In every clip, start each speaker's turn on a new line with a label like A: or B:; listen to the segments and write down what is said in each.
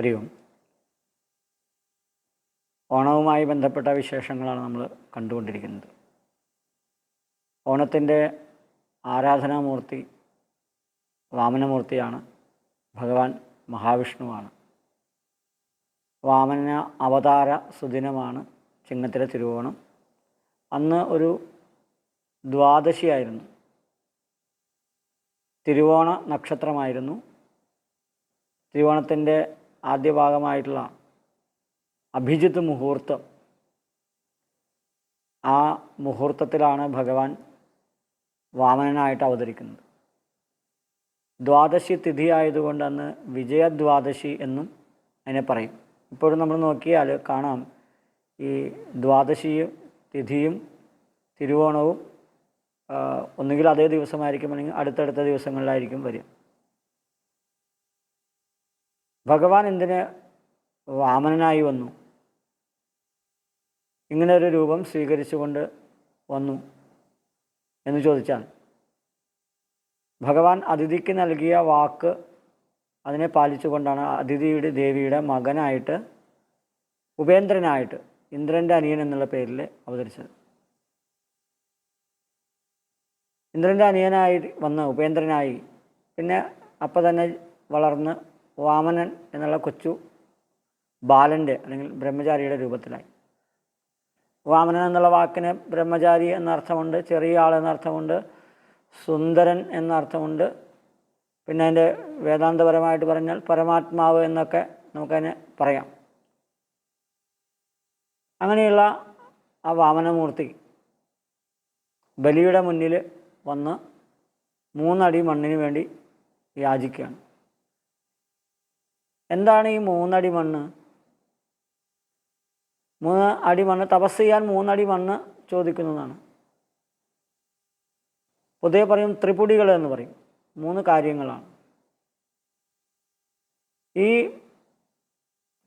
A: ഹരി ഓം ഓണവുമായി ബന്ധപ്പെട്ട വിശേഷങ്ങളാണ് നമ്മൾ കണ്ടുകൊണ്ടിരിക്കുന്നത്. ഓണത്തിന്റെ ആരാധനാമൂർത്തി വാമനമൂർത്തിയാണ് ഭഗവാൻ മഹാവിഷ്ണുവാണ്. വാമന അവതാര സുദിനമാണ് ചിങ്ങത്തിലെ തിരുവോണം. അന്ന് ഒരു ദ്വാദശിയായിരുന്നു. തിരുവോണ നക്ഷത്രമായിരുന്നു. തിരുവോണത്തിന്റെ ആദ്യ ഭാഗമായിട്ടുള്ള അഭിജിത്ത് മുഹൂർത്തം. ആ മുഹൂർത്തത്തിലാണ് ഭഗവാൻ വാമനനായിട്ട് അവതരിക്കുന്നത്. ദ്വാദശി തിഥി ആയതുകൊണ്ട് അന്ന് വിജയദ്വാദശി എന്നും അതിനെ പറയും. ഇപ്പോഴും നമ്മൾ നോക്കിയാൽ കാണാം. ഈ ദ്വാദശിയും തിഥിയും തിരുവോണവും ഒന്നുകിൽ അതേ ദിവസമായിരിക്കും അല്ലെങ്കിൽ അടുത്തടുത്ത ദിവസങ്ങളിലായിരിക്കും വരിക. ഭഗവാൻ എന്തിന് വാമനനായി വന്നു? ഇങ്ങനെ ഒരു രൂപം സ്വീകരിച്ചുകൊണ്ട് വന്നു എന്ന് ചോദിച്ചാൽ ഭഗവാൻ അതിഥിക്ക് നൽകിയ വാക്ക് അതിനെ പാലിച്ചുകൊണ്ടാണ് അതിഥിയുടെ ദേവിയുടെ മകനായിട്ട് ഉപേന്ദ്രനായിട്ട് ഇന്ദ്രന്റെ അനിയൻ എന്നുള്ള പേരിൽ അവതരിച്ചത്. ഇന്ദ്രന്റെ അനിയനായി വന്ന് ഉപേന്ദ്രനായി. പിന്നെ അപ്പം തന്നെ വളർന്ന് വാമനൻ എന്നുള്ള കൊച്ചു ബാലന്റെ അല്ലെങ്കിൽ ബ്രഹ്മചാരിയുടെ രൂപത്തിലായി. വാമനൻ എന്നുള്ള വാക്കിന് ബ്രഹ്മചാരി എന്നർത്ഥമുണ്ട് ചെറിയ ആൾ എന്നർത്ഥമുണ്ട് സുന്ദരൻ എന്നർത്ഥമുണ്ട്. പിന്നെ അതിന്റെ വേദാന്തപരമായിട്ട് പറഞ്ഞാൽ പരമാത്മാവ് എന്നൊക്കെ നമുക്കതിനെ പറയാം. അങ്ങനെയുള്ള ആ വാമനമൂർത്തി ബലിയുടെ മുന്നിൽ വന്ന് മൂന്നടി മണ്ണിന് വേണ്ടി യാചിക്കുകയാണ്. എന്താണ് ഈ മൂന്നടി മണ്ണ്? മൂന്ന് അടി മണ്ണ് തപസ് ചെയ്യാൻ മൂന്നടി മണ്ണ് ചോദിക്കുന്നതാണ്. പൊതുവെ പറയും ത്രിപുടികൾ എന്ന് പറയും. മൂന്ന് കാര്യങ്ങളാണ്. ഈ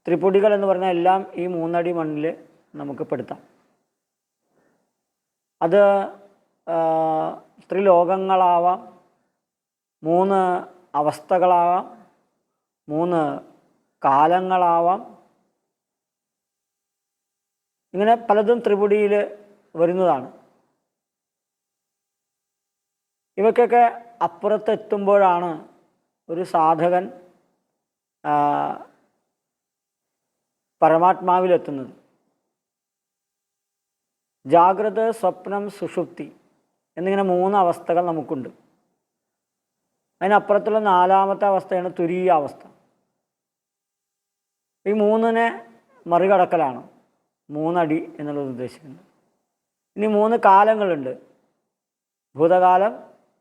A: ത്രിപുടികൾ എന്ന് പറഞ്ഞാൽ എല്ലാം ഈ മൂന്നടി മണ്ണിൽ നമുക്ക് പെടുത്താം. അത് ത്രിലോകങ്ങളാവാം മൂന്ന് അവസ്ഥകളാവാം മൂന്ന് കാലങ്ങളാവാം. ഇങ്ങനെ പലതും ത്രിപുടിയിൽ വരുന്നതാണ്. ഇവയ്ക്കൊക്കെ അപ്പുറത്തെത്തുമ്പോഴാണ് ഒരു സാധകൻ പരമാത്മാവിലെത്തുന്നത്. ജാഗ്രത സ്വപ്നം സുഷുപ്തി എന്നിങ്ങനെ മൂന്ന് അവസ്ഥകൾ നമുക്കുണ്ട്. അതിനപ്പുറത്തുള്ള നാലാമത്തെ അവസ്ഥയാണ് തുരീയ അവസ്ഥ. ഈ മൂന്നിനെ മറികടക്കലാണ്. മൂന്നടി എന്നുള്ളത് ഉദ്ദേശിക്കുന്നത് ഇനി മൂന്ന് കാലങ്ങളുണ്ട്. ഭൂതകാലം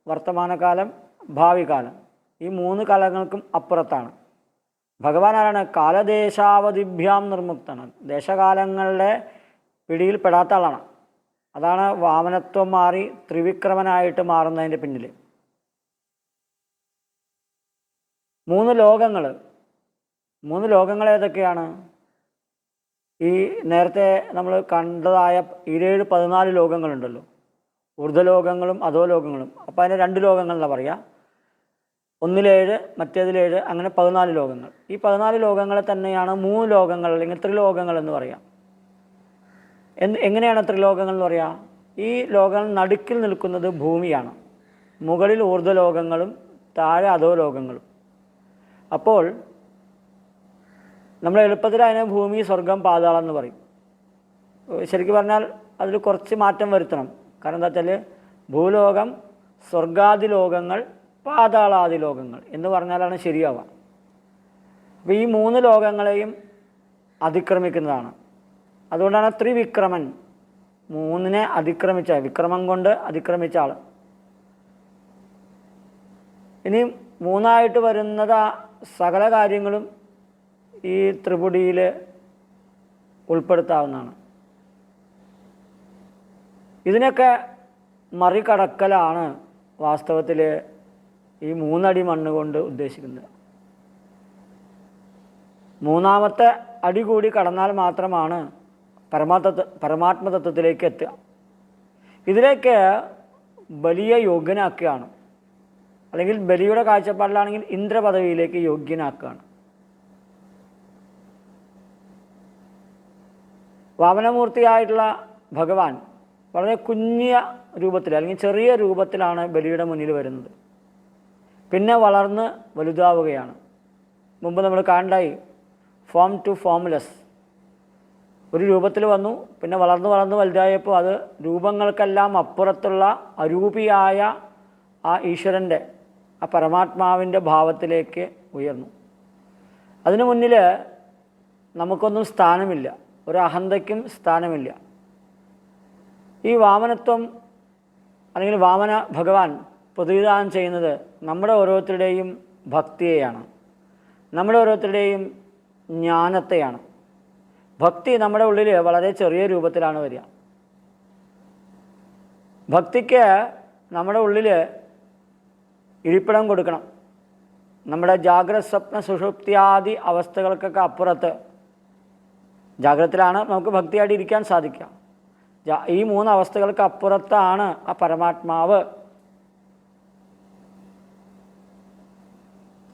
A: വർത്തമാനകാലം ഭാവി കാലം ഈ മൂന്ന് കാലങ്ങൾക്കും അപ്പുറത്താണ്. ഭഗവാൻ ആരാണ് കാലദേശാവധിഭ്യാം നിർമുക്തനാണ്. ദേശകാലങ്ങളുടെ പിടിയിൽ പെടാത്ത ആളാണ്. അതാണ് വാമനത്വം മാറി ത്രിവിക്രമനായിട്ട് മാറുന്നതിന്റെ പിന്നിൽ മൂന്ന് ലോകങ്ങൾ മൂന്ന് ലോകങ്ങൾ ഏതൊക്കെയാണ്? ഈ നേരത്തെ നമ്മൾ കണ്ടതായ ഇരുപത് പതിനാല് ലോകങ്ങളുണ്ടല്ലോ. ഊർധ്വലോകങ്ങളും അധോലോകങ്ങളും അപ്പോൾ അതിന്റെ രണ്ട് ലോകങ്ങൾ എന്നാ പറയുക ഒന്നിലേഴ് മറ്റേതിലേഴ് അങ്ങനെ പതിനാല് ലോകങ്ങൾ. ഈ പതിനാല് ലോകങ്ങളെ തന്നെയാണ് മൂന്ന് ലോകങ്ങൾ അല്ലെങ്കിൽ ത്രിലോകങ്ങൾ എന്ന് പറയാം. എന്ന് എങ്ങനെയാണ് ത്രിലോകങ്ങൾ എന്ന് പറയുക ഈ ലോകങ്ങൾ നടുക്കിൽ നിൽക്കുന്നത് ഭൂമിയാണ്. മുകളിൽ ഊർധ്വലോകങ്ങളും താഴെ അധോലോകങ്ങളും അപ്പോൾ നമ്മൾ എളുപ്പത്തിൽ അതിനെ ഭൂമി സ്വർഗം പാതാളം എന്ന് പറയും. ശരിക്കും പറഞ്ഞാൽ അതിൽ കുറച്ച് മാറ്റം വരുത്തണം. കാരണം എന്താ വെച്ചാൽ ഭൂലോകം സ്വർഗാദി ലോകങ്ങൾ പാതാളാദി ലോകങ്ങൾ എന്ന് പറഞ്ഞാലാണ് ശരിയാവുക. അപ്പോൾ ഈ മൂന്ന് ലോകങ്ങളെയും അതിക്രമിക്കുന്നതാണ്. അതുകൊണ്ടാണ് ത്രിവിക്രമൻ മൂന്നിനെ അതിക്രമിച്ച വിക്രമം കൊണ്ട് അതിക്രമിച്ച ആൾ ഇനി മൂന്നായിട്ട് വരുന്നത് സകല കാര്യങ്ങളും ഈ ത്രിപുടിയിൽ ഉൾപ്പെടുത്താവുന്നതാണ്. ഇതിനൊക്കെ മറികടക്കലാണ് വാസ്തവത്തിൽ ഈ മൂന്നടി മണ്ണ് കൊണ്ട് ഉദ്ദേശിക്കുന്നത്. മൂന്നാമത്തെ അടി കൂടി കടന്നാൽ മാത്രമാണ് പരമാത്മ പരമാത്മതത്വത്തിലേക്ക് എത്തുക. ഇതിലേക്ക് ബലിയെ യോഗ്യനാക്കുകയാണ്. അല്ലെങ്കിൽ ബലിയുടെ കാഴ്ചപ്പാടിലാണെങ്കിൽ ഇന്ദ്രപദവിയിലേക്ക് യോഗ്യനാക്കുകയാണ്. വാമനമൂർത്തിയായിട്ടുള്ള ഭഗവാൻ വളരെ കുഞ്ഞിയ രൂപത്തിൽ അല്ലെങ്കിൽ ചെറിയ രൂപത്തിലാണ് ബലിയുടെ മുന്നിൽ വരുന്നത്. പിന്നെ വളർന്ന് വലുതാവുകയാണ്. മുമ്പ് നമ്മൾ കാണണ്ടായി ഫോം ടു ഫോംലെസ് ഒരു രൂപത്തിൽ വന്നു പിന്നെ വളർന്ന് വളർന്ന് വലുതായപ്പോൾ അത് രൂപങ്ങൾക്കെല്ലാം അപ്പുറത്തുള്ള അരൂപിയായ ആ ഈശ്വരന്റെ ആ പരമാത്മാവിന്റെ ഭാവത്തിലേക്ക് ഉയർന്നു. അതിനു മുന്നിൽ നമുക്കൊന്നും സ്ഥാനമില്ല. ഒരു അഹന്തയ്ക്കും സ്ഥാനമില്ല. ഈ വാമനത്വം അല്ലെങ്കിൽ വാമന ഭഗവാൻ പ്രതിദാനം ചെയ്യുന്നത് നമ്മുടെ ഓരോരുത്തരുടെയും ഭക്തിയെയാണ്. നമ്മുടെ ഓരോരുത്തരുടെയും ജ്ഞാനത്തെയാണ്. ഭക്തി നമ്മുടെ ഉള്ളിൽ വളരെ ചെറിയ രൂപത്തിലാണ് വരിക. ഭക്തിക്ക് നമ്മുടെ ഉള്ളിൽ ഇരിപ്പിടം കൊടുക്കണം. നമ്മുടെ ജാഗ്രത സ്വപ്ന സുഷുപ്തിയാദി അവസ്ഥകൾക്കൊക്കെ അപ്പുറത്ത് ജാഗ്രതത്തിലാണ് നമുക്ക് ഭക്തിയായിട്ട് ഇരിക്കാൻ സാധിക്കുക. ഈ മൂന്ന് അവസ്ഥകൾക്ക് അപ്പുറത്താണ് ആ പരമാത്മാവ്.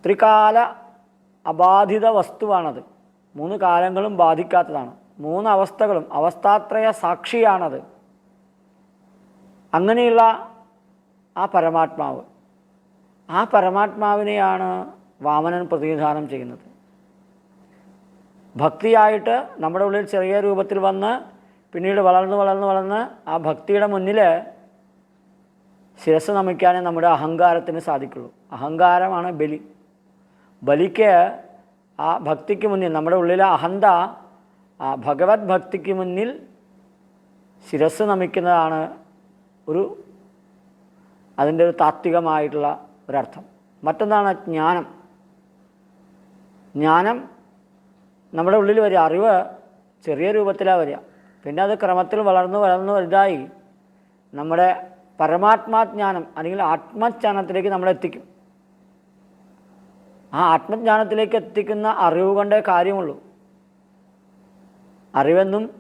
A: ത്രികാല അബാധിത വസ്തുവാണത്. മൂന്ന് കാലങ്ങളും ബാധിക്കാത്തതാണ്. മൂന്ന് അവസ്ഥകളും അവസ്ഥാത്രയ സാക്ഷിയാണത്. അങ്ങനെയുള്ള ആ പരമാത്മാവ്. ആ പരമാത്മാവിനെയാണ് വാമനൻ പ്രതിനിധാനം ചെയ്യുന്നത്. ഭക്തിയായിട്ട് നമ്മുടെ ഉള്ളിൽ ചെറിയ രൂപത്തിൽ വന്ന് പിന്നീട് വളർന്ന് വളർന്ന് വളർന്ന് ആ ഭക്തിയുടെ മുന്നിൽ ശിരസ് നമിക്കാനേ നമ്മുടെ അഹങ്കാരത്തിന് സാധിക്കുള്ളൂ. അഹങ്കാരമാണ് ബലി. ബലിക്ക് ആ ഭക്തിക്ക് മുന്നിൽ നമ്മുടെ ഉള്ളിലെ അഹന്ത ആ ഭഗവത് ഭക്തിക്ക് മുന്നിൽ ശിരസ് നമിക്കുന്നതാണ് ഒരു അതിന്റെ ഒരു താത്വികമായിട്ടുള്ള ഒരർത്ഥം. മറ്റൊന്നാണ് ജ്ഞാനം. ജ്ഞാനം നമ്മുടെ ഉള്ളിൽ വരിക. അറിവ് ചെറിയ രൂപത്തിലാണ് വരിക. പിന്നെ അത് ക്രമത്തിൽ വളർന്നു വളർന്നു വലുതായി നമ്മുടെ പരമാത്മാജ്ഞാനം അല്ലെങ്കിൽ ആത്മജ്ഞാനത്തിലേക്ക് നമ്മളെ എത്തിക്കും. ആ ആത്മജ്ഞാനത്തിലേക്ക് എത്തിക്കുന്ന അറിവ് കൊണ്ടേ കാര്യമുള്ളൂ. അറിവെന്നും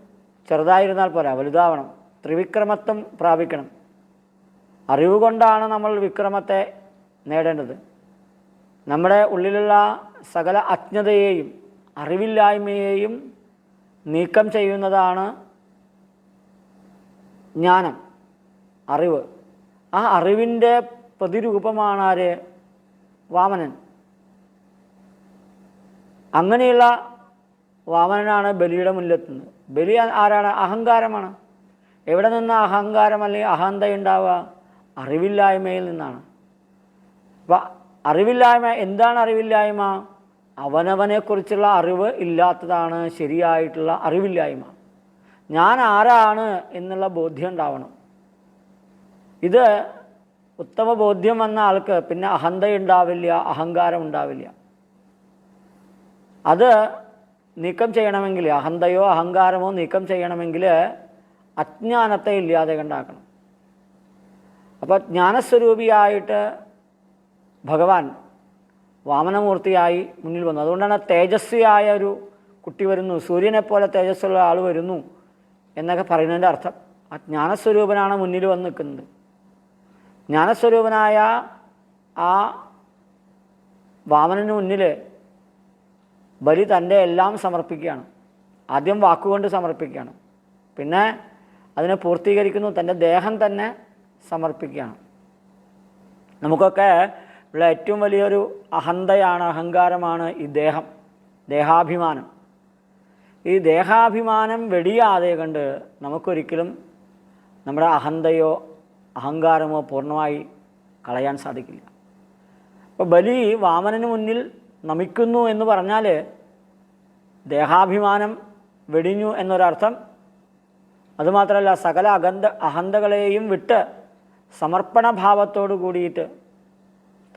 A: ചെറുതായിരുന്നാൽ പോരാ വലുതാവണം. ത്രിവിക്രമത്വം പ്രാപിക്കണം. അറിവ് കൊണ്ടാണ് നമ്മൾ വിക്രമത്തെ നേടേണ്ടത്. നമ്മുടെ ഉള്ളിലുള്ള സകല അജ്ഞതയെയും അറിവില്ലായ്മയെയും നീക്കം ചെയ്യുന്നതാണ് ജ്ഞാനം അറിവ്. ആ അറിവിന്റെ പ്രതിരൂപമാണ് ആര്? വാമനൻ. അങ്ങനെയുള്ള വാമനനാണ് ബലിയുടെ മുന്നിലെത്തുന്നത്. ബലി ആരാണ്? അഹങ്കാരമാണ്. എവിടെ നിന്ന് അഹങ്കാരം അല്ലെങ്കിൽ അഹന്ത ഉണ്ടാവുക? അറിവില്ലായ്മയിൽ നിന്നാണ്. അപ്പം അറിവില്ലായ്മ എന്താണ് അറിവില്ലായ്മ? അവനവനെക്കുറിച്ചുള്ള അറിവ് ഇല്ലാത്തതാണ് ശരിയായിട്ടുള്ള അറിവില്ലായ്മ. ഞാൻ ആരാണ് എന്നുള്ള ബോധ്യം ഉണ്ടാവണം. ഇത് ഉത്തമ ബോധ്യം വന്ന ആൾക്ക് പിന്നെ അഹന്ത ഉണ്ടാവില്ല അഹങ്കാരം ഉണ്ടാവില്ല. അത് നീക്കം ചെയ്യണമെങ്കിൽ അഹന്തയോ അഹങ്കാരമോ നീക്കം ചെയ്യണമെങ്കിൽ അജ്ഞാനത്തെ ഇല്ലാതെ കണ്ടാക്കണം. അപ്പോൾ ജ്ഞാനസ്വരൂപിയായിട്ട് ഭഗവാൻ വാമനമൂർത്തിയായി മുന്നിൽ വന്നു. അതുകൊണ്ടാണ് തേജസ്വിയായ ഒരു കുട്ടി വരുന്നു. സൂര്യനെ പോലെ തേജസ്സുള്ള ആൾ വരുന്നു എന്നൊക്കെ പറയുന്നതിന്റെ അർത്ഥം. ആ ജ്ഞാനസ്വരൂപനാണ് മുന്നിൽ വന്ന് നിൽക്കുന്നത്. ജ്ഞാനസ്വരൂപനായ ആ വാമനന് മുന്നിൽ ബലി തന്റെ എല്ലാം സമർപ്പിക്കുകയാണ്. ആദ്യം വാക്കുകൊണ്ട് സമർപ്പിക്കുകയാണ്. പിന്നെ അതിനെ പൂർത്തീകരിക്കുന്നു തന്റെ ദേഹം തന്നെ സമർപ്പിക്കുകയാണ്. നമുക്കൊക്കെ ഉള്ള ഏറ്റവും വലിയൊരു അഹന്തയാണ് അഹങ്കാരമാണ് ഈ ദേഹം ദേഹാഭിമാനം. ഈ ദേഹാഭിമാനം വെടിയാതെ കണ്ട് നമുക്കൊരിക്കലും നമ്മുടെ അഹന്തയോ അഹങ്കാരമോ പൂർണമായി കളയാൻ സാധിക്കില്ല. അപ്പോൾ ബലി വാമനന് മുന്നിൽ നമിക്കുന്നു എന്ന് പറഞ്ഞാൽ ദേഹാഭിമാനം വെടിഞ്ഞു എന്നൊരർത്ഥം. അതുമാത്രമല്ല സകല അഗന്ധ അഹന്തകളെയും വിട്ട് സമർപ്പണഭാവത്തോടു കൂടിയിട്ട്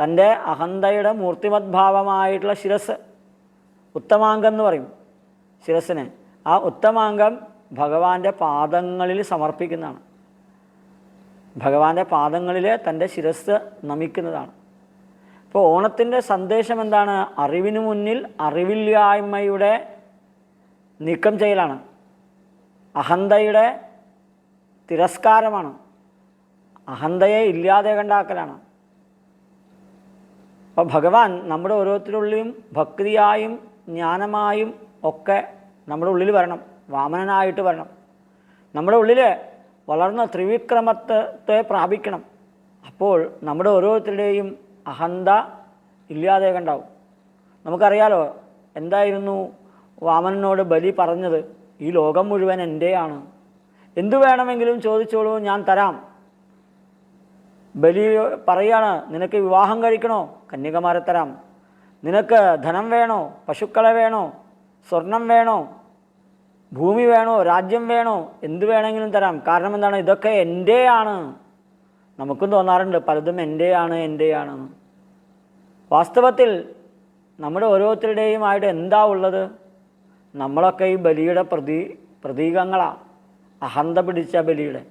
A: തന്റെ അഹന്തയുടെ മൂർത്തിമദ്ഭാവമായിട്ടുള്ള ശിരസ് ഉത്തമാംഗം എന്ന് പറയും. ശിരസിനെ ആ ഉത്തമാംഗം ഭഗവാന്റെ പാദങ്ങളിൽ സമർപ്പിക്കുന്നതാണ്. ഭഗവാന്റെ പാദങ്ങളിൽ തന്റെ ശിരസ് നമിക്കുന്നതാണ്. ഇപ്പോൾ ഓണത്തിന്റെ സന്ദേശം എന്താണ്? അറിവിന് മുന്നിൽ അറിവില്ലായ്മയുടെ നീക്കം ചെയ്യലാണ്. അഹന്തയുടെ തിരസ്കാരമാണ്. അഹന്തയെ ഇല്ലാതെ കണ്ടാക്കലാണ്. അപ്പോൾ ഭഗവാൻ നമ്മുടെ ഓരോരുത്തരുള്ളിലും ഭക്തിയായും ജ്ഞാനമായും ഒക്കെ നമ്മുടെ ഉള്ളിൽ വരണം വാമനനായിട്ട് വരണം. നമ്മുടെ ഉള്ളിൽ വളർന്ന ത്രിവിക്രമത്വത്തെ പ്രാപിക്കണം. അപ്പോൾ നമ്മുടെ ഓരോരുത്തരുടെയും അഹന്ത ഇല്ലാതെ കണ്ടാവും. നമുക്കറിയാലോ എന്തായിരുന്നു വാമനനോട് ബലി പറഞ്ഞത്? ഈ ലോകം മുഴുവൻ എന്റെയാണ് എന്തു വേണമെങ്കിലും ചോദിച്ചോളൂ ഞാൻ തരാം. ബലി പറയാണ് നിനക്ക് വിവാഹം കഴിക്കണോ? കന്യകമാരെ തരാം. നിനക്ക് ധനം വേണോ? പശുക്കളെ വേണോ? സ്വർണം വേണോ? ഭൂമി വേണോ? രാജ്യം വേണോ? എന്ത് വേണമെങ്കിലും തരാം. കാരണം എന്താണ്? ഇതൊക്കെ എന്റെയാണ് നമുക്കും തോന്നാറുണ്ട് പലതും എന്റെയാണ് എന്റെയാണ് വാസ്തവത്തിൽ നമ്മുടെ ഓരോരുത്തരുടെയുമായിട്ട് എന്താ ഉള്ളത്? നമ്മളൊക്കെ ഈ ബലിയുടെ പ്രതീ പ്രതീകങ്ങളാണ് അഹന്ത പിടിച്ച ബലിയുടെ.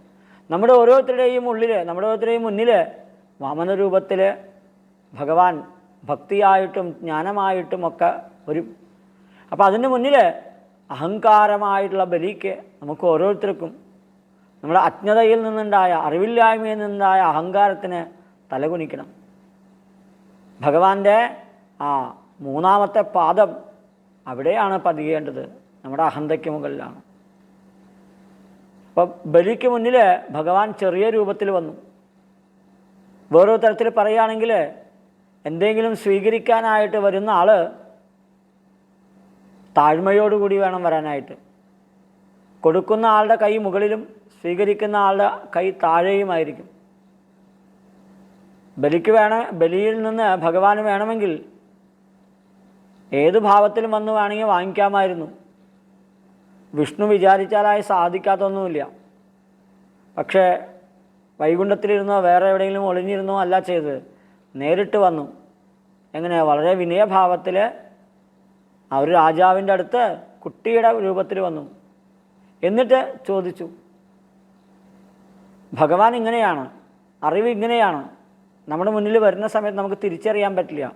A: നമ്മുടെ ഓരോരുത്തരുടെയും ഉള്ളിൽ നമ്മുടെ ഓരോരുത്തരുടെയും മുന്നിൽ വാമന രൂപത്തിൽ ഭഗവാൻ ഭക്തിയായിട്ടും ജ്ഞാനമായിട്ടും ഒക്കെ ഒരു അപ്പോൾ അതിന് മുന്നിൽ അഹങ്കാരമായിട്ടുള്ള ബലിക്ക് നമുക്ക് ഓരോരുത്തർക്കും നമ്മുടെ അജ്ഞതയിൽ നിന്നുണ്ടായ അറിവില്ലായ്മയിൽ നിന്നുണ്ടായ അഹങ്കാരത്തിന് തലകുനിക്കണം. ഭഗവാന്റെ ആ മൂന്നാമത്തെ പാദം അവിടെയാണ് പതിയേണ്ടത് നമ്മുടെ അഹന്തയ്ക്ക് മുകളിലാണ്. അപ്പം ബലിക്ക് മുന്നിൽ ഭഗവാൻ ചെറിയ രൂപത്തിൽ വന്നു. വേറൊരു തരത്തിൽ പറയുകയാണെങ്കിൽ എന്തെങ്കിലും സ്വീകരിക്കാനായിട്ട് വരുന്ന ആൾ താഴ്മയോടുകൂടി വേണം വരാനായിട്ട്. കൊടുക്കുന്ന ആളുടെ കൈ മുകളിലും സ്വീകരിക്കുന്ന ആളുടെ കൈ താഴെയുമായിരിക്കും. ബലിക്ക് വേണ ബലിയിൽ നിന്ന് ഭഗവാൻ വേണമെങ്കിൽ ഏത് ഭാവത്തിലും വന്നു വേണമെങ്കിൽ വാങ്ങിക്കാമായിരുന്നു. വിഷ്ണു വിചാരിച്ചാലായി സാധിക്കാത്തൊന്നുമില്ല. പക്ഷേ വൈകുണ്ഠത്തിലിരുന്നോ വേറെ എവിടെയെങ്കിലും ഒളിഞ്ഞിരുന്നോ അല്ല ചെയ്തത്. നേരിട്ട് വന്നു. എങ്ങനെ? വളരെ വിനയഭാവത്തിൽ ഒരു രാജാവിന്റെ അടുത്ത് കുട്ടിയുടെ രൂപത്തിൽ വന്നു. എന്നിട്ട് ചോദിച്ചു ഭഗവാൻ ഇങ്ങനെയാണ് അറിവ് ഇങ്ങനെയാണ്. നമ്മുടെ മുന്നിൽ വരുന്ന സമയത്ത് നമുക്ക് തിരിച്ചറിയാൻ പറ്റില്ല.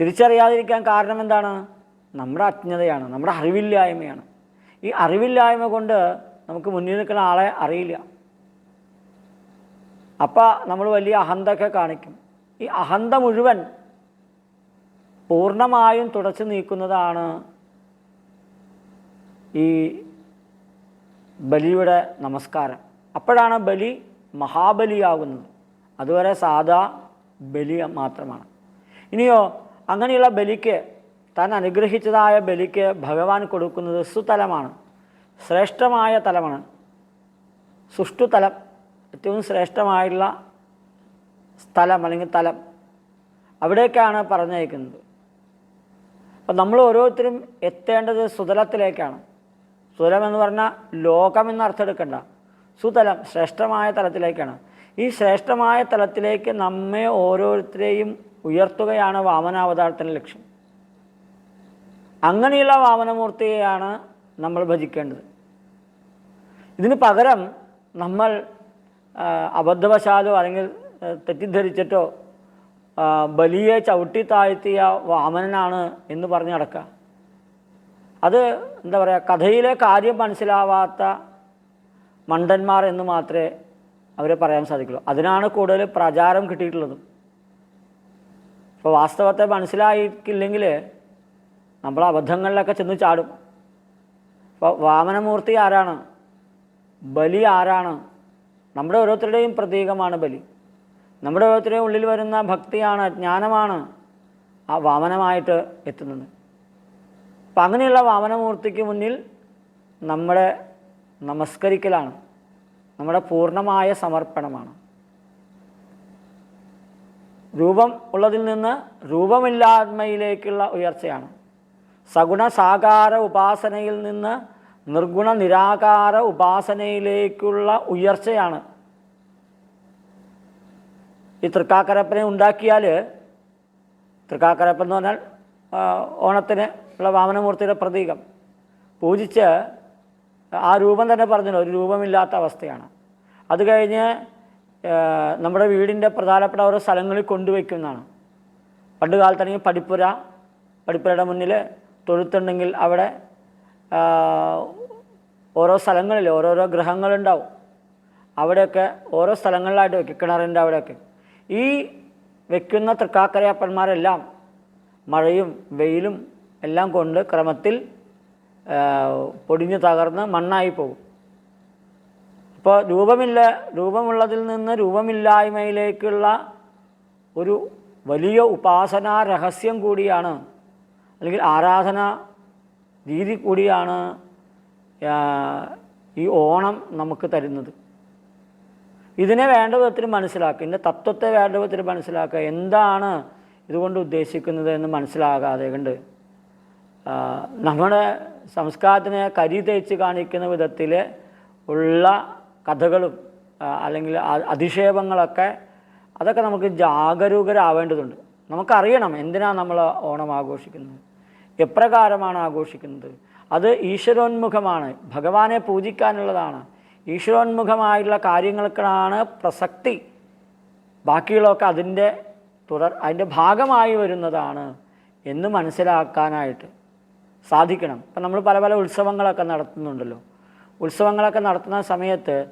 A: തിരിച്ചറിയാതിരിക്കാൻ കാരണം എന്താണ് നമ്മുടെ അജ്ഞതയാണ് നമ്മുടെ അറിവില്ലായ്മയാണ്. ഈ അറിവില്ലായ്മ കൊണ്ട് നമുക്ക് മുന്നിൽ നിൽക്കുന്ന ആളെ അറിയില്ല. അപ്പോൾ നമ്മൾ വലിയ അഹന്തയൊക്കെ കാണിക്കും. ഈ അഹന്ത മുഴുവൻ പൂർണമായും തുടച്ചു നീക്കുന്നതാണ് ഈ ബലിയുടെ നമസ്കാരം. അപ്പോഴാണ് ബലി മഹാബലിയാകുന്നത്. അതുവരെ സാധാ ബലി മാത്രമാണ്. ഇനിയോ അങ്ങനെയുള്ള ബലിക്ക് താൻ അനുഗ്രഹിച്ചതായ ബലിക്ക് ഭഗവാൻ കൊടുക്കുന്നത് സുതലമാണ്. ശ്രേഷ്ഠമായ തലമാണ്. സുഷ്ടുതലം ഏറ്റവും ശ്രേഷ്ഠമായിട്ടുള്ള സ്ഥലം അല്ലെങ്കിൽ തലം. അവിടേക്കാണ് പറഞ്ഞയക്കുന്നത്. അപ്പം നമ്മൾ ഓരോരുത്തരും എത്തേണ്ടത് സുതലത്തിലേക്കാണ്. സുതലം എന്ന് പറഞ്ഞാൽ ലോകം എന്ന് അർത്ഥം എടുക്കണ്ട സുതലം ശ്രേഷ്ഠമായ തലത്തിലേക്കാണ്. ഈ ശ്രേഷ്ഠമായ തലത്തിലേക്ക് നമ്മെ ഓരോരുത്തരെയും ഉയർത്തുകയാണ് വാമനാവതാരത്തിന്റെ ലക്ഷ്യം. അങ്ങനെയുള്ള വാമനമൂർത്തിയെയാണ് നമ്മൾ ഭജിക്കേണ്ടത്. ഇതിന് പകരം നമ്മൾ അബദ്ധവശാലോ അല്ലെങ്കിൽ തെറ്റിദ്ധരിച്ചിട്ടോ ബലിയെ ചവിട്ടി താഴ്ത്തിയ വാമനനാണ് എന്ന് പറഞ്ഞ് നടക്കുക. അത് എന്താ പറയുക കഥയിലെ കാര്യം മനസ്സിലാവാത്ത മണ്ടന്മാർ എന്ന് മാത്രമേ അവരെ പറയാൻ സാധിക്കുള്ളൂ. അതിനാണ് കൂടുതൽ പ്രചാരം കിട്ടിയിട്ടുള്ളതും. ഇപ്പോൾ വാസ്തവത്തെ മനസ്സിലാക്കിയില്ലെങ്കിൽ നമ്മൾ അബദ്ധങ്ങളിലൊക്കെ ചെന്ന് ചാടും. അപ്പോൾ വാമനമൂർത്തി ആരാണ്? ബലി ആരാണ്? നമ്മുടെ ഓരോരുത്തരുടെയും പ്രതീകമാണ് ബലി. നമ്മുടെ ഓരോരുത്തരുടെയും ഉള്ളിൽ വരുന്ന ഭക്തിയാണ് ജ്ഞാനമാണ് ആ വാമനമായിട്ട് എത്തുന്നത്. അപ്പം അങ്ങനെയുള്ള വാമനമൂർത്തിക്ക് മുന്നിൽ നമ്മുടെ നമസ്കരിക്കലാണ്. നമ്മുടെ പൂർണമായ സമർപ്പണമാണ്. രൂപം ഉള്ളതിൽ നിന്ന് രൂപമില്ലാത്മയിലേക്കുള്ള ഉയർച്ചയാണ്. സഗുണ സാകാര ഉപാസനയിൽ നിന്ന് നിർഗുണ നിരാകാര ഉപാസനയിലേക്കുള്ള ഉയർച്ചയാണ്. ഈ തൃക്കാക്കരപ്പനെ ഉണ്ടാക്കിയാൽ തൃക്കാക്കരപ്പൻ എന്ന് പറഞ്ഞാൽ ഓണത്തിന് ഉള്ള വാമനമൂർത്തിയുടെ പ്രതീകം. പൂജിച്ച് ആ രൂപം തന്നെ പറഞ്ഞല്ലോ ഒരു രൂപമില്ലാത്ത അവസ്ഥയാണ്. അത് കഴിഞ്ഞ് നമ്മുടെ വീടിന്റെ പ്രധാനപ്പെട്ട ഓരോ സ്ഥലങ്ങളിൽ കൊണ്ടുവയ്ക്കുന്നതാണ്. പണ്ട് കാലത്താണെങ്കിൽ പടിപ്പുര പടിപ്പുരയുടെ മുന്നിൽ തൊഴുത്തുണ്ടെങ്കിൽ അവിടെ ഓരോ സ്ഥലങ്ങളിൽ ഓരോരോ ഗ്രഹങ്ങളുണ്ടാവും. അവിടെയൊക്കെ ഓരോ സ്ഥലങ്ങളിലായിട്ട് വെക്കും കിണറിന്റെ അവിടെയൊക്കെ. ഈ വെക്കുന്ന തൃക്കാക്കരയപ്പന്മാരെല്ലാം മഴയും വെയിലും എല്ലാം കൊണ്ട് ക്രമത്തിൽ പൊടിഞ്ഞു തകർന്ന് മണ്ണായി പോകും. അപ്പോൾ രൂപമില്ല രൂപമുള്ളതിൽ നിന്ന് രൂപമില്ലായ്മയിലേക്കുള്ള ഒരു വലിയ ഉപാസനാ രഹസ്യം കൂടിയാണ് അല്ലെങ്കിൽ ആരാധന രീതി കൂടിയാണ് ഈ ഓണം നമുക്ക് തരുന്നത്. ഇതിനെ വേണ്ട വിധത്തിൽ മനസ്സിലാക്കുക. ഇതിന്റെ തത്വത്തെ വേണ്ട വിധത്തിൽ മനസ്സിലാക്കുക. എന്താണ് ഇതുകൊണ്ട് ഉദ്ദേശിക്കുന്നത് എന്ന് മനസ്സിലാകാതെ കൊണ്ട് നമ്മുടെ സംസ്കാരത്തിനെ കരി തേച്ച് കാണിക്കുന്ന വിധത്തിൽ ഉള്ള കഥകളും അല്ലെങ്കിൽ അതിക്ഷേപങ്ങളൊക്കെ അതൊക്കെ നമുക്ക് ജാഗരൂകരാവേണ്ടതുണ്ട്. നമുക്കറിയണം എന്തിനാണ് നമ്മൾ ഓണം ആഘോഷിക്കുന്നത്. എപ്രകാരമാണ് ആഘോഷിക്കുന്നത്? അത് ഈശ്വരോന്മുഖമാണ്. ഭഗവാനെ പൂജിക്കാനുള്ളതാണ്. ഈശ്വരോന്മുഖമായിട്ടുള്ള കാര്യങ്ങൾക്കാണ് പ്രസക്തി. ബാക്കിയുള്ളതൊക്കെ അതിന്റെ തുടർ അതിന്റെ ഭാഗമായി വരുന്നതാണ് എന്ന് മനസ്സിലാക്കാനായിട്ട് സാധിക്കണം. ഇപ്പം നമ്മൾ പല പല ഉത്സവങ്ങളൊക്കെ നടത്തുന്നുണ്ടല്ലോ. ഉത്സവങ്ങളൊക്കെ നടത്തുന്ന സമയത്ത്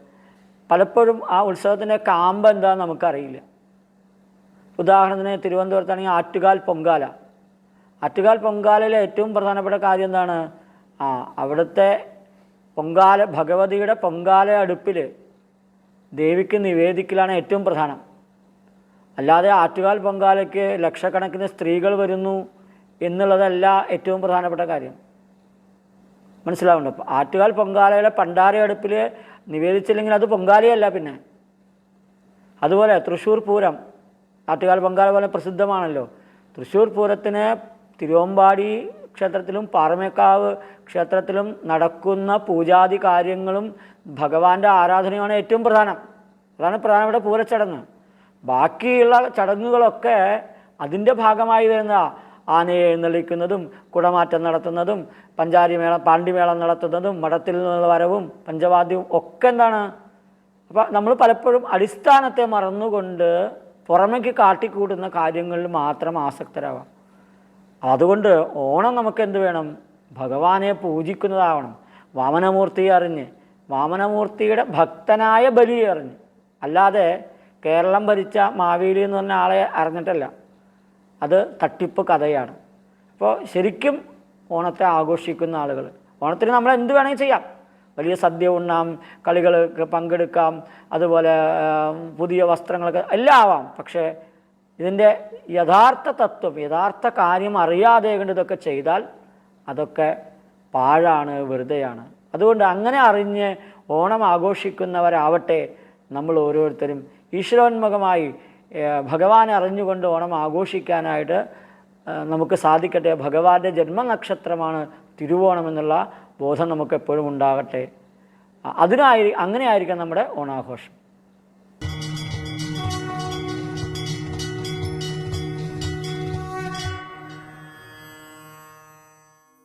A: പലപ്പോഴും ആ ഉത്സവത്തിന്റെ കാമ്പ് എന്താണെന്ന് നമുക്കറിയില്ല. ഉദാഹരണത്തിന് തിരുവനന്തപുരത്താണെങ്കിൽ ആറ്റുകാൽ പൊങ്കാല. ആറ്റുകാൽ പൊങ്കാലയിലെ ഏറ്റവും പ്രധാനപ്പെട്ട കാര്യം എന്താണ്? ആ അവിടുത്തെ പൊങ്കാല ഭഗവതിയുടെ പൊങ്കാല അടുപ്പിൽ ദേവിക്ക് നിവേദിക്കലാണ് ഏറ്റവും പ്രധാനം. അല്ലാതെ ആറ്റുകാൽ പൊങ്കാലയ്ക്ക് ലക്ഷക്കണക്കിന് സ്ത്രീകൾ വരുന്നു എന്നുള്ളതല്ല ഏറ്റവും പ്രധാനപ്പെട്ട കാര്യം. മനസ്സിലാവുന്നുണ്ട് അപ്പോൾ ആറ്റുകാൽ പൊങ്കാലയുടെ പണ്ടാര അടുപ്പിൽ നിവേദിച്ചില്ലെങ്കിൽ അത് പൊങ്കാലയല്ല പിന്നെ. അതുപോലെ തൃശ്ശൂർ പൂരം ആറ്റുകാൽ പൊങ്കാല പോലെ പ്രസിദ്ധമാണല്ലോ. തൃശ്ശൂർ പൂരത്തിന് തിരുവമ്പാടി ക്ഷേത്രത്തിലും പാറമേക്കാവ് ക്ഷേത്രത്തിലും നടക്കുന്ന പൂജാതി കാര്യങ്ങളും ഭഗവാന്റെ ആരാധനയുമാണ് ഏറ്റവും പ്രധാനം. അതാണ് പ്രധാനപ്പെട്ട പൂരച്ചടങ്ങ്. ബാക്കിയുള്ള ചടങ്ങുകളൊക്കെ അതിന്റെ ഭാഗമായി വരുന്ന ആനയെ എഴുന്നള്ളിക്കുന്നതും കുടമാറ്റം നടത്തുന്നതും പഞ്ചാരിമേളം പാണ്ടിമേളം നടത്തുന്നതും മഠത്തിൽ നിന്നുള്ള വരവും പഞ്ചവാദ്യവും ഒക്കെ എന്താണ്? അപ്പം നമ്മൾ പലപ്പോഴും അടിസ്ഥാനത്തെ മറന്നുകൊണ്ട് പുറമേക്ക് കാട്ടിക്കൂട്ടുന്ന കാര്യങ്ങളിൽ മാത്രം ആസക്തരാവാം. അതുകൊണ്ട് ഓണം നമുക്ക് എന്ത് വേണം? ഭഗവാനെ പൂജിക്കുന്നതാവണം. വാമനമൂർത്തി അറിഞ്ഞ് വാമനമൂർത്തിയുടെ ഭക്തനായ ബലി അറിഞ്ഞ്. അല്ലാതെ കേരളം ഭരിച്ച മാവേലി എന്ന് പറഞ്ഞ ആളെ അറിഞ്ഞിട്ടല്ല. അത് തട്ടിപ്പ് കഥയാണ്. അപ്പോൾ ശരിക്കും ഓണത്തെ ആഘോഷിക്കുന്ന ആളുകൾ ഓണത്തിന് നമ്മൾ എന്ത് വേണമെങ്കിൽ ചെയ്യാം. വലിയ സദ്യ ഉണ്ണാം കളികൾ പങ്കെടുക്കാം അതുപോലെ പുതിയ വസ്ത്രങ്ങളൊക്കെ എല്ലാം ആവാം. പക്ഷേ ഇതിന്റെ യഥാർത്ഥ തത്വം യഥാർത്ഥ കാര്യം അറിയാതെ കൊണ്ട് ഇതൊക്കെ ചെയ്താൽ അതൊക്കെ പാഴാണ് വെറുതെയാണ്. അതുകൊണ്ട് അങ്ങനെ അറിഞ്ഞ് ഓണം ആഘോഷിക്കുന്നവരാവട്ടെ നമ്മൾ ഓരോരുത്തരും. ഈശ്വരോന്മുഖമായി ഭഗവാനെ അറിഞ്ഞുകൊണ്ട് ഓണം ആഘോഷിക്കാനായിട്ട് നമുക്ക് സാധിക്കട്ടെ. ഭഗവാന്റെ ജന്മനക്ഷത്രമാണ് തിരുവോണം എന്നുള്ള ബോധം നമുക്ക് എപ്പോഴും ഉണ്ടാകട്ടെ അതിനായി അങ്ങനെ ആയിരിക്കാം നമ്മുടെ ഓണാഘോഷം.